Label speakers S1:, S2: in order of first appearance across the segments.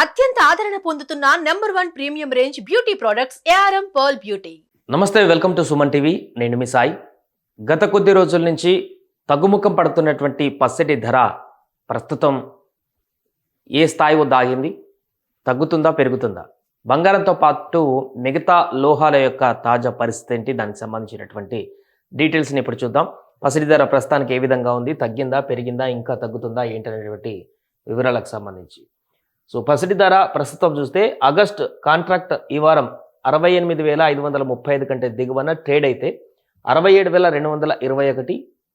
S1: అత్యంత ఆదరణ పొందుతున్న number one premium range beauty products ARM pearl beauty.
S2: నమస్తే వెల్కమ్ టు సుమన్ టీవీ. నేను మీ సాయి. గత కొద్ది రోజుల నుంచి తగ్గుముఖం పడుతున్నటువంటి పసిడి ధర ప్రస్తుతం ఏ స్థాయి దాగింది? తగ్గుతుందా పెరుగుతుందా? బంగారంతో పాటు మిగతా లోహాల యొక్క తాజా పరిస్థితి ఏంటి? దానికి సంబంధించినటువంటి డీటెయిల్స్ని ఇప్పుడు చూద్దాం. పసిడి ధర ప్రస్తుతానికి ఏ విధంగా ఉంది? తగ్గిందా పెరిగిందా ఇంకా తగ్గుతుందా ఏంటనేటువంటి వివరాలకు సంబంధించి. సో పసిడి ధర ప్రస్తుతం చూస్తే ఆగస్ట్ కాంట్రాక్ట్ ఈ వారం అరవై ఎనిమిది వేల ఐదు వందల ముప్పై ఐదు కంటే దిగువన ట్రేడ్ అయితే అరవై ఏడు వేల రెండు వందల ఇరవై ఒకటి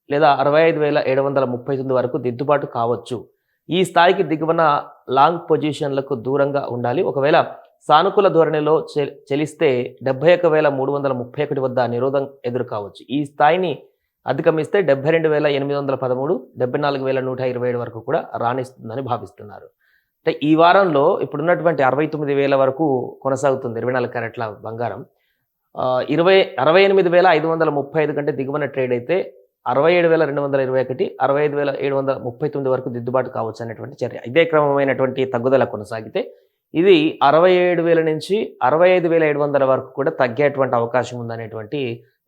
S2: లేదా అరవై ఐదు వేల ఏడు వందల ముప్పై తొమ్మిది వరకు దిద్దుబాటు కావచ్చు. ఈ స్థాయికి దిగువన లాంగ్ పొజిషన్లకు దూరంగా ఉండాలి. ఒకవేళ సానుకూల ధోరణిలో చెలిస్తే డెబ్బై ఒక వేల మూడు వందల ముప్పై ఒకటి వద్ద నిరోధం ఎదురు కావచ్చు. ఈ స్థాయిని అధిగమిస్తే డెబ్బై రెండు వేల ఎనిమిది వందల పదమూడు డెబ్బై నాలుగు వేల నూట ఇరవై ఏడు వరకు కూడా రాణిస్తుందని భావిస్తున్నారు. అంటే ఈ వారంలో ఇప్పుడున్నటువంటి అరవై తొమ్మిది వేల వరకు కొనసాగుతుంది ఇరవై నాలుగు క్యారెట్ల బంగారం. ఇరవై అరవై ఎనిమిది వేల ఐదు వందల ముప్పై ఐదు కంటే దిగువన ట్రేడ్ అయితే అరవై ఏడు వేల రెండు వందల ఇరవై ఒకటి అరవై ఐదు వేల ఏడు వందల ముప్పై తొమ్మిది వరకు దిద్దుబాటు కావచ్చు అనేటువంటి చర్య. ఇదే క్రమమైనటువంటి తగ్గుదల కొనసాగితే ఇది అరవై ఏడు వేల నుంచి అరవై ఐదు వేల ఏడు వందల వరకు కూడా తగ్గేటువంటి అవకాశం ఉందనేటువంటి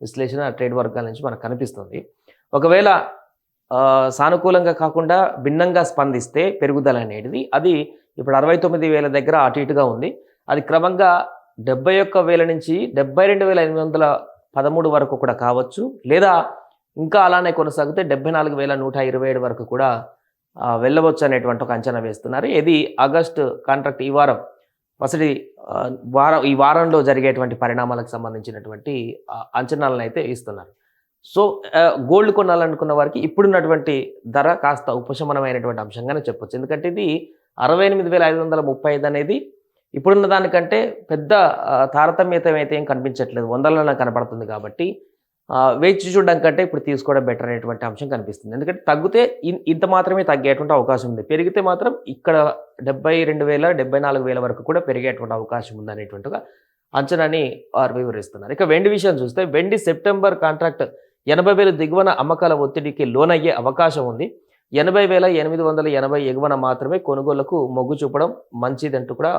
S2: విశ్లేషణ ట్రేడ్ వర్గాల నుంచి మనకు కనిపిస్తుంది. ఒకవేళ సానుకూలంగా కాకుండా భిన్నంగా స్పందిస్తే పెరుగుదల అనేది అది ఇప్పుడు అరవై తొమ్మిది వేల దగ్గర అటు ఇటుగా ఉంది. అది క్రమంగా డెబ్బై ఒక్క వేల నుంచి డెబ్బై రెండు వేల ఎనిమిది వందల పదమూడు వరకు కూడా కావచ్చు. లేదా ఇంకా అలానే కొనసాగితే డెబ్బై నాలుగు వేల నూట ఇరవై ఏడు వరకు కూడా వెళ్ళవచ్చు అనేటువంటి ఒక అంచనా వేస్తున్నారు. ఇది ఆగస్టు కాంట్రాక్ట్ ఈ వారం పసడి వారం ఈ వారంలో జరిగేటువంటి పరిణామాలకు సంబంధించినటువంటి అంచనాలను అయితే ఇస్తున్నారు. సో గోల్డ్ కొనాలనుకున్న వారికి ఇప్పుడున్నటువంటి ధర కాస్త ఉపశమనమైనటువంటి అంశంగానే చెప్పొచ్చు. ఎందుకంటే ఇది అరవై ఎనిమిది వేల ఐదు వందల ముప్పై ఐదు అనేది ఇప్పుడున్న దానికంటే పెద్ద తారతమ్యతం తారతమ్యత అయితే ఏం కనిపించట్లేదు. వందలలో కనపడుతుంది కాబట్టి వేచి చూడడం కంటే ఇప్పుడు తీసుకోవడం బెటర్ అనేటువంటి అంశం కనిపిస్తుంది. ఎందుకంటే తగ్గితే ఇంత మాత్రమే తగ్గేటువంటి అవకాశం ఉంది. పెరిగితే మాత్రం ఇక్కడ డెబ్బై రెండు వేల డెబ్బై నాలుగు వేల వరకు కూడా పెరిగేటువంటి అవకాశం ఉంది అనేటువంటిగా అంచనాని వారు వివరిస్తున్నారు. ఇక వెండి విషయం చూస్తే వెండి సెప్టెంబర్ కాంట్రాక్ట్ ఎనభై వేల దిగువన అమ్మకాల ఒత్తిడికి లోనయ్యే అవకాశం ఉంది. ఎనభై వేల ఎనిమిది వందల ఎనభై ఎగువన మాత్రమే కొనుగోళ్ళకు మొగ్గు చూపడం మంచిదంటూ కూడా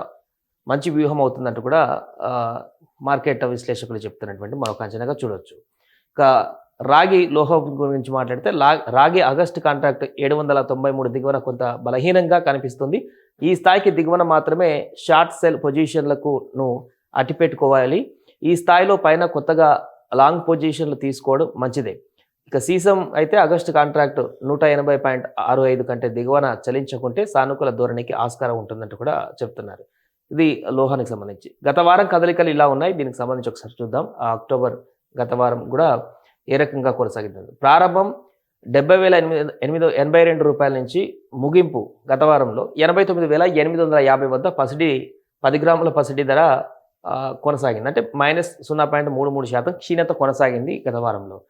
S2: మంచి వ్యూహం అవుతుందంటూ కూడా మార్కెట్ విశ్లేషకులు చెప్తున్నటువంటి మరొక అంచనాగా చూడొచ్చు. ఇక రాగి లోహం గురించి మాట్లాడితే లా రాగి ఆగస్టు కాంట్రాక్ట్ ఏడు వందల తొంభై మూడు దిగువన కొంత బలహీనంగా కనిపిస్తుంది. ఈ స్థాయికి దిగువన మాత్రమే షార్ట్ సెల్ పొజిషన్లకు అట్టిపెట్టుకోవాలి. ఈ స్థాయిలో పైన కొత్తగా లాంగ్ పొజిషన్లు తీసుకోవడం మంచిదే. ఇక సీసం అయితే ఆగస్టు కాంట్రాక్ట్ నూట ఎనభై పాయింట్ ఆరు ఐదు కంటే దిగువన చలించకుంటే సానుకూల ధోరణికి ఆస్కారం ఉంటుందంటూ కూడా చెప్తున్నారు. ఇది లోహానికి సంబంధించి. గత వారం కదలికలు ఇలా ఉన్నాయి. దీనికి సంబంధించి ఒకసారి చూద్దాం. ఆ అక్టోబర్ గత వారం కూడా ఏ రకంగా కొనసాగింది ప్రారంభం డెబ్బై వేల ఎనిమిది ఎనిమిది ఎనభై రెండు రూపాయల నుంచి ముగింపు గత వారంలో ఎనభై తొమ్మిది వేల ఎనిమిది వందల యాభై వద్ద పసిడి పది గ్రాముల పసిడి ధర కొనసాగింది. అంటే మైనస్ సున్నా పాయింట్ మూడు మూడు శాతం క్షీణత కొనసాగింది గత వారంలో.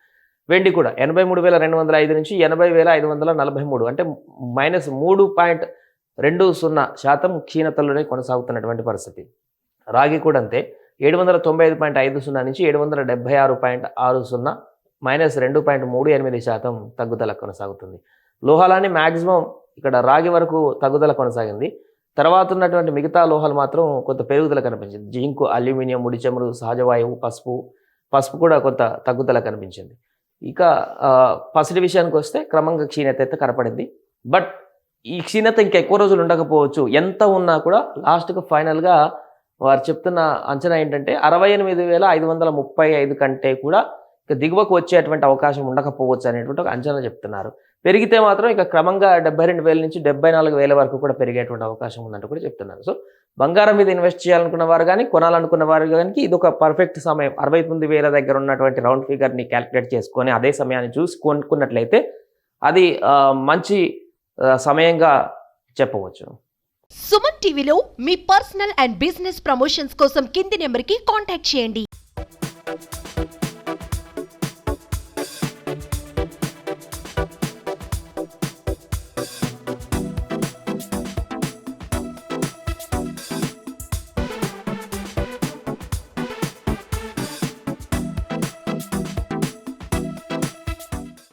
S2: వెండి కూడా ఎనభై మూడు వేల రెండు వందల ఐదు నుంచి ఎనభై వేల ఐదు వందల నలభై మూడు. అంటే మైనస్ మూడు పాయింట్ రెండు సున్నా శాతం క్షీణతలోనే కొనసాగుతున్నటువంటి పరిస్థితి. రాగి కూడా అంతే. ఏడు వందల తొంభై ఐదు పాయింట్ ఐదు సున్నా నుంచి ఏడు వందల డెబ్బై ఆరు పాయింట్ ఆరు సున్నా మైనస్ రెండు పాయింట్ మూడు ఎనిమిది శాతం తగ్గుదల కొనసాగుతుంది. లోహాలని మ్యాక్సిమం ఇక్కడ రాగి వరకు తగ్గుదల కొనసాగింది. తర్వాత ఉన్నటువంటి మిగతా లోహాలు మాత్రం కొంత పెరుగుదల కనిపించింది. జింకు అల్యూమినియం ముడి చమురు సహజ వాయువు పసుపు పసుపు కూడా కొంత తగ్గుదల కనిపించింది. ఇక పసిడి విషయానికి వస్తే క్రమంగా క్షీణత అయితే కనపడింది. బట్ ఈ క్షీణత ఇంకా ఎక్కువ రోజులు ఉండకపోవచ్చు. ఎంత ఉన్నా కూడా లాస్ట్కి ఫైనల్గా వారు చెప్తున్న అంచనా ఏంటంటే అరవై ఎనిమిది వేల ఐదు వందల ముప్పై ఐదు కంటే కూడా ఇక దిగువకు వచ్చేటువంటి అవకాశం ఉండకపోవచ్చు అనేటువంటి ఒక అంచనా చెప్తున్నారు. పెరిగితే మాత్రం ఇక క్రమంగా డెబ్బై రెండు వేల నుంచి డెబ్బై నాలుగు వేల వరకు కూడా పెరిగేటువంటి అవకాశం ఉందంటూ కూడా చెప్తున్నారు. సో బంగారం మీద ఇన్వెస్ట్ చేయాలనుకున్న వారు కానీ కొనాలనుకున్న వారు కానీ ఇది ఒక పర్ఫెక్ట్ సమయం. అరవై తొమ్మిది వేల దగ్గర ఉన్నటువంటి రౌండ్ ఫిగర్ని క్యాలిక్యులేట్ చేసుకొని అదే సమయాన్ని చూసి కొనుక్కున్నట్లయితే అది మంచి సమయంగా చెప్పవచ్చు.
S1: సుమన్ టీవీలో మీ పర్సనల్ అండ్ బిజినెస్ ప్రమోషన్స్ కోసం కింది నెంబర్కి కాంటాక్ట్ చేయండి.